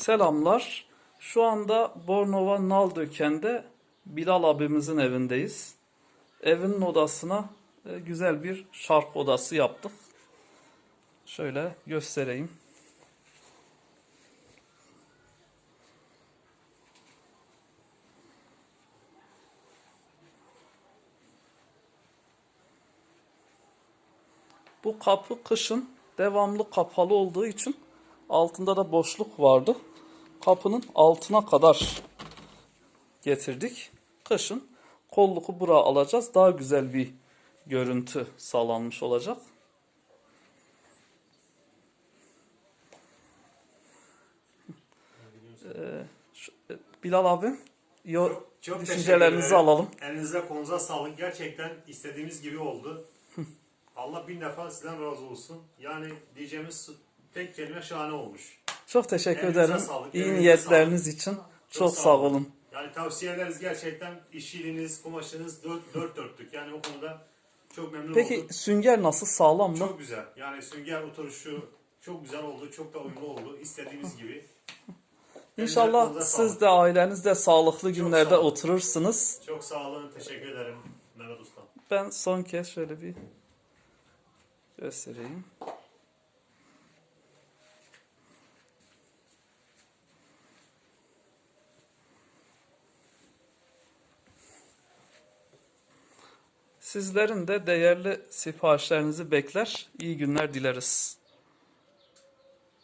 Selamlar. Şu anda Bornova Naldöken'de Bilal abimizin evindeyiz. Evinin odasına e, güzel bir şark odası yaptık. Şöyle göstereyim. Bu kapı kışın devamlı kapalı olduğu için altında da boşluk vardı. Kapının altına kadar getirdik. Kışın kolluğu buraya alacağız. Daha güzel bir görüntü sağlanmış olacak. Ee, şu- e, Bilal abi, yo, Çok, çok düşüncelerinizi alalım. Elinize kolunuza sağlık. Gerçekten istediğimiz gibi oldu. Allah bin defa sizden razı olsun. Yani diyeceğimiz tek kelime şahane olmuş. Çok teşekkür Elinize ederim. sağlık, İyi elinize niyetleriniz için çok, sağ olun. Yani tavsiye ederiz gerçekten işçiliğiniz, kumaşınız dört, dört dörtlük. Yani o konuda çok memnun Peki olduk. sünger nasıl sağlam mı? Çok güzel. Yani sünger oturuşu çok güzel oldu. Çok da uyumlu oldu. İstediğimiz gibi. İnşallah Elinize siz sağlık. de ailenizde sağlıklı günlerde sağ olun. oturursunuz. Çok sağ olun. Teşekkür ederim Mehmet Usta. Ben son kez şöyle bir göstereyim. Sizlerin de değerli siparişlerinizi bekler. İyi günler dileriz.